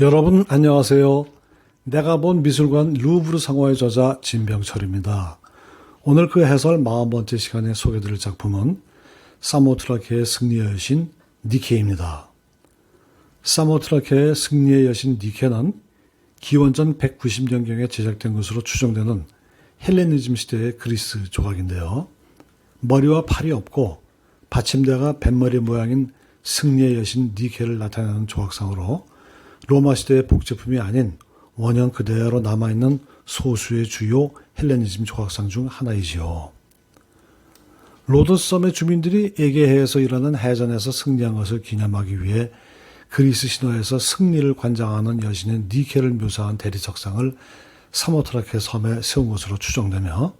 여러분 안녕하세요. 내가 본 미술관 루브르 상호의 저자 진병철입니다. 오늘 그 해설 40번째 시간에 소개드릴 작품은 사모트라케의 승리의 여신 니케입니다. 사모트라케의 승리의 여신 니케는 기원전 190년경에 제작된 것으로 추정되는 헬레니즘 시대의 그리스 조각인데요. 머리와 팔이 없고 받침대가 뱃머리 모양인 승리의 여신 니케를 나타내는 조각상으로 로마 시대의 복제품이 아닌 원형 그대로 남아있는 소수의 주요 헬레니즘 조각상 중 하나이지요. 로드섬의 주민들이 에게해에서 일하는 해전에서 승리한 것을 기념하기 위해 그리스 신화에서 승리를 관장하는 여신의 니케를 묘사한 대리석상을 사모트라케 섬에 세운 것으로 추정되며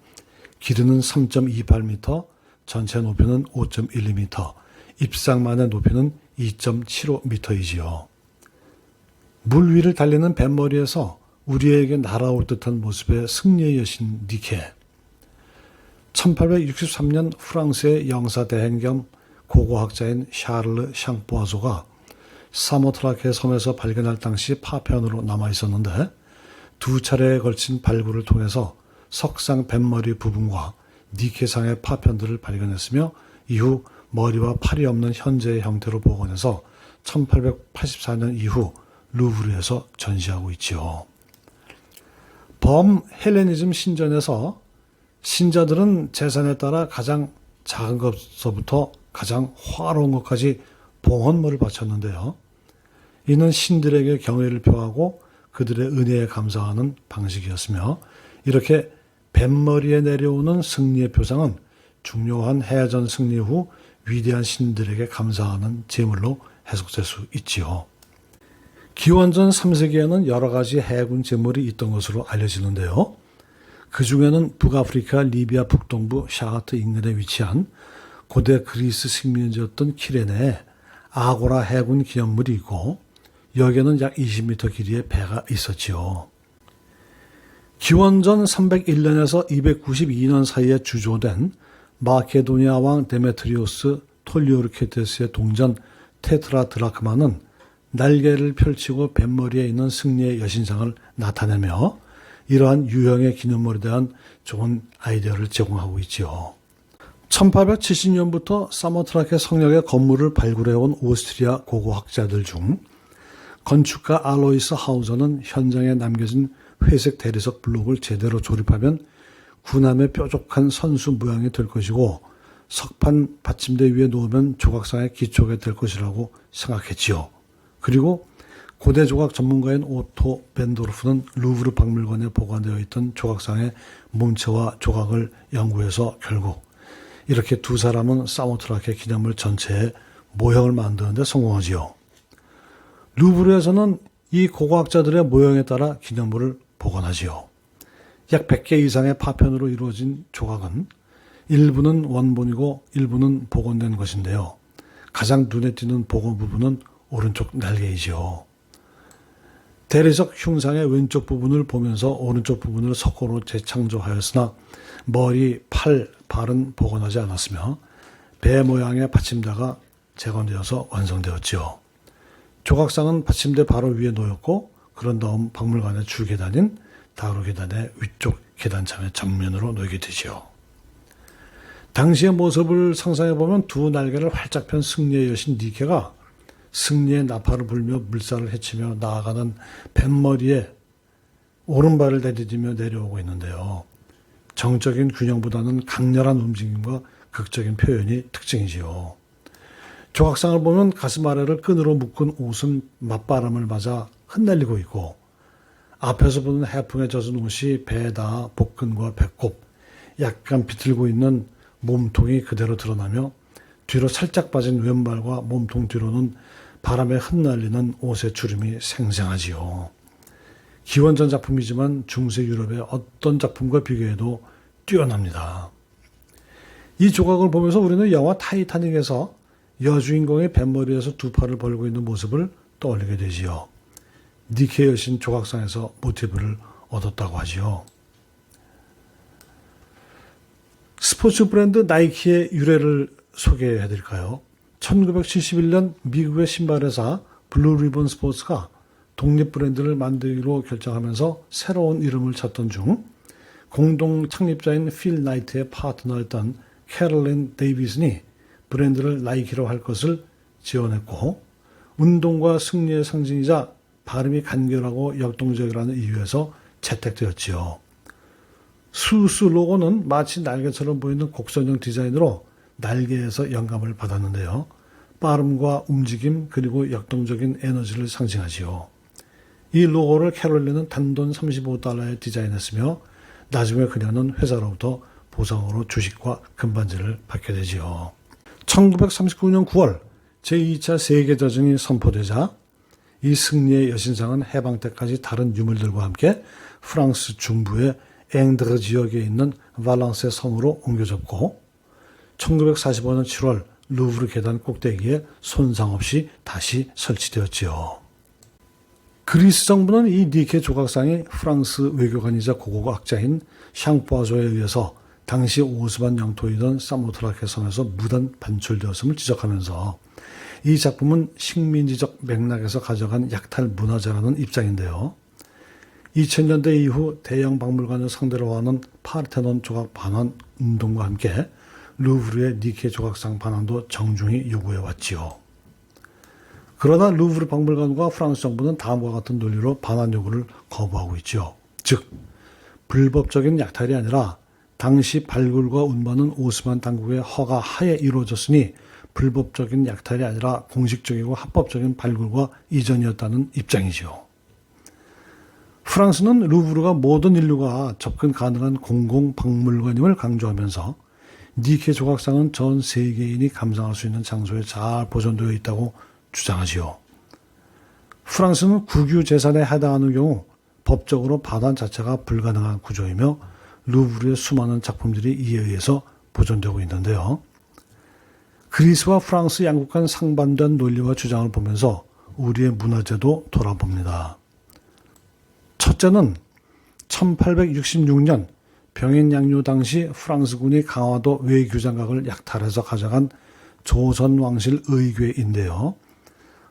길이는 3.28m, 전체 높이는 5.12m, 입상만의 높이는 2.75m이지요. 물 위를 달리는 뱃머리에서 우리에게 날아올 듯한 모습의 승리의 여신 니케. 1863년 프랑스의 영사대행 겸 고고학자인 샤를르 샹보아소가 사모트라케 섬에서 발견할 당시 파편으로 남아 있었는데 두 차례에 걸친 발굴을 통해서 석상 뱃머리 부분과 니케상의 파편들을 발견했으며 이후 머리와 팔이 없는 현재의 형태로 복원해서 1884년 이후 루브르에서 전시하고 있지요. 범 헬레니즘 신전에서 신자들은 재산에 따라 가장 작은 것서부터 가장 화려한 것까지 봉헌물을 바쳤는데요. 이는 신들에게 경외를 표하고 그들의 은혜에 감사하는 방식이었으며 이렇게 뱃머리에 내려오는 승리의 표상은 중요한 해전 승리 후 위대한 신들에게 감사하는 제물로 해석될 수 있지요. 기원전 3세기에는 여러 가지 해군 제물이 있던 것으로 알려지는데요. 그 중에는 북아프리카 리비아 북동부 샤하트 인근에 위치한 고대 그리스 식민지였던 키레네에 아고라 해군 기념물이 있고 여기에는 약 20m 길이의 배가 있었지요. 기원전 301년에서 292년 사이에 주조된 마케도니아 왕 데메트리오스 톨리오르케테스의 동전 테트라 드라크마는 날개를 펼치고 뱃머리에 있는 승리의 여신상을 나타내며 이러한 유형의 기념물에 대한 좋은 아이디어를 제공하고 있지요. 1870년부터 사모트라케 성역의 건물을 발굴해온 오스트리아 고고학자들 중 건축가 알로이스 하우저는 현장에 남겨진 회색 대리석 블록을 제대로 조립하면 군함의 뾰족한 선수 모양이 될 것이고 석판 받침대 위에 놓으면 조각상의 기초가 될 것이라고 생각했지요. 그리고 고대 조각 전문가인 오토 벤도르프는 루브르 박물관에 보관되어 있던 조각상의 몸체와 조각을 연구해서 결국 이렇게 두 사람은 사모트라케 기념물 전체의 모형을 만드는데 성공하지요. 루브르에서는 이 고고학자들의 모형에 따라 기념물을 보관하지요. 약 100개 이상의 파편으로 이루어진 조각은 일부는 원본이고 일부는 복원된 것인데요. 가장 눈에 띄는 복원 부분은 오른쪽 날개이지요. 대리석 흉상의 왼쪽 부분을 보면서 오른쪽 부분을 석고로 재창조하였으나 머리, 팔, 발은 복원하지 않았으며 배 모양의 받침대가 재건되어서 완성되었지요. 조각상은 받침대 바로 위에 놓였고 그런 다음 박물관의 주계단인 다루 계단의 위쪽 계단참의 전면으로 놓이게 되지요. 당시의 모습을 상상해 보면 두 날개를 활짝 편 승리의 여신 니케가 승리의 나팔을 불며 물살을 헤치며 나아가는 뱃머리에 오른발을 내디디며 내려오고 있는데요. 정적인 균형보다는 강렬한 움직임과 극적인 표현이 특징이지요. 조각상을 보면 가슴 아래를 끈으로 묶은 옷은 맞바람을 맞아 흩날리고 있고 앞에서 보는 해풍에 젖은 옷이 배에다 복근과 배꼽, 약간 비틀고 있는 몸통이 그대로 드러나며 뒤로 살짝 빠진 왼발과 몸통 뒤로는 바람에 흩날리는 옷의 주름이 생생하지요. 기원전 작품이지만 중세 유럽의 어떤 작품과 비교해도 뛰어납니다. 이 조각을 보면서 우리는 영화 타이타닉에서 여주인공의 뱃머리에서 두 팔을 벌고 있는 모습을 떠올리게 되지요. 니케 여신 조각상에서 모티브를 얻었다고 하지요. 스포츠 브랜드 나이키의 유래를 소개해 드릴까요? 1971년 미국의 신발 회사 블루 리본 스포츠가 독립 브랜드를 만들기로 결정하면서 새로운 이름을 찾던 중 공동 창립자인 필 나이트의 파트너였던 캐롤린 데이비슨이 브랜드를 나이키로 할 것을 지원했고 운동과 승리의 상징이자 발음이 간결하고 역동적이라는 이유에서 채택되었지요. 수수 로고는 마치 날개처럼 보이는 곡선형 디자인으로 날개에서 영감을 받았는데요. 빠름과 움직임 그리고 역동적인 에너지를 상징하지요. 이 로고를 캐롤린은 단돈 35달러에 디자인했으며 나중에 그녀는 회사로부터 보상으로 주식과 금반지를 받게 되지요. 1939년 9월 제2차 세계대전이 선포되자 이 승리의 여신상은 해방 때까지 다른 유물들과 함께 프랑스 중부의 앵드르 지역에 있는 발랑세 성으로 옮겨졌고 1945년 7월 루브르 계단 꼭대기에 손상 없이 다시 설치되었지요. 그리스 정부는 이 니케 조각상이 프랑스 외교관이자 고고학자인 샹푸아조에 의해서 당시 오스만 영토이던 사모트라케 섬에서 무단 반출되었음을 지적하면서 이 작품은 식민지적 맥락에서 가져간 약탈 문화재라는 입장인데요. 2000년대 이후 대형 박물관을 상대로 하는 파르테논 조각 반환 운동과 함께 루브르의 니케 조각상 반환도 정중히 요구해 왔지요. 그러나 루브르 박물관과 프랑스 정부는 다음과 같은 논리로 반환 요구를 거부하고 있죠. 즉, 불법적인 약탈이 아니라 당시 발굴과 운반은 오스만 당국의 허가 하에 이루어졌으니 불법적인 약탈이 아니라 공식적이고 합법적인 발굴과 이전이었다는 입장이지요. 프랑스는 루브르가 모든 인류가 접근 가능한 공공 박물관임을 강조하면서 니케 조각상은 전 세계인이 감상할 수 있는 장소에 잘 보존되어 있다고 주장하지요. 프랑스는 국유 재산에 해당하는 경우 법적으로 반환 자체가 불가능한 구조이며 루브르의 수많은 작품들이 이에 의해서 보존되고 있는데요. 그리스와 프랑스 양국 간 상반된 논리와 주장을 보면서 우리의 문화재도 돌아봅니다. 첫째는 1866년 병인 양류 당시 프랑스군이 강화도 외교장각을 약탈해서 가져간 조선 왕실 의궤인데요.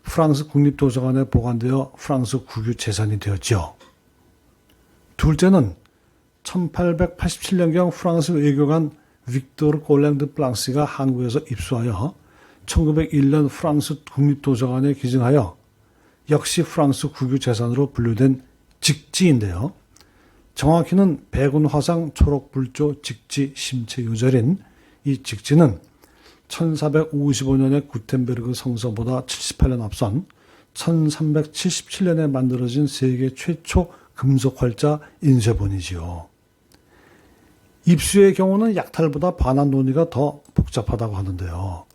프랑스 국립도서관에 보관되어 프랑스 국유 재산이 되었죠. 둘째는 1887년경 프랑스 외교관 빅토르 콜랭드 플랑스가 한국에서 입수하여 1901년 프랑스 국립도서관에 기증하여 역시 프랑스 국유 재산으로 분류된 직지인데요. 정확히는 백운 화상 초록 불조 직지 심체 요절인 이 직지는 1455년의 구텐베르그 성서보다 78년 앞선 1377년에 만들어진 세계 최초 금속 활자 인쇄본이지요. 입수의 경우는 약탈보다 반환 논의가 더 복잡하다고 하는데요.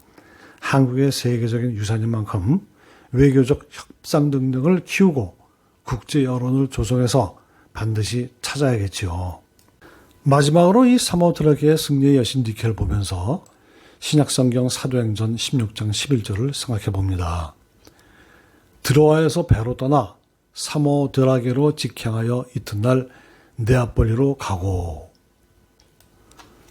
한국의 세계적인 유산인 만큼 외교적 협상 능력을 키우고 국제 여론을 조성해서 반드시 찾아야겠지요. 마지막으로 이 사모드라기의 승리의 여신 니켈을 보면서 신약성경 사도행전 16장 11절을 생각해 봅니다. 드로아에서 배로 떠나 사모드라게로 직행하여 이튿날 네아폴리로 가고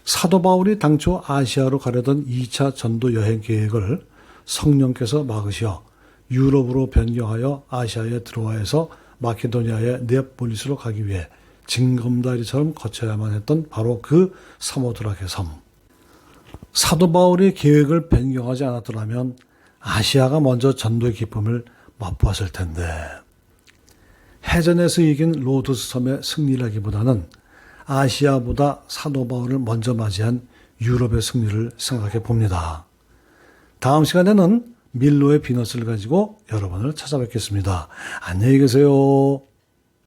사도 바울이 당초 아시아로 가려던 2차 전도 여행 계획을 성령께서 막으시어 유럽으로 변경하여 아시아에 들어와서 마케도니아의 네아폴리스로 가기 위해 징검다리처럼 거쳐야만 했던 바로 그 사모드라게 섬. 사도 바울이 계획을 변경하지 않았더라면 아시아가 먼저 전도의 기쁨을 맛보았을 텐데 해전에서 이긴 로드스 섬의 승리라기보다는 아시아보다 사도 바울을 먼저 맞이한 유럽의 승리를 생각해 봅니다. 다음 시간에는 밀로의 비너스를 가지고 여러분을 찾아뵙겠습니다. 안녕히 계세요.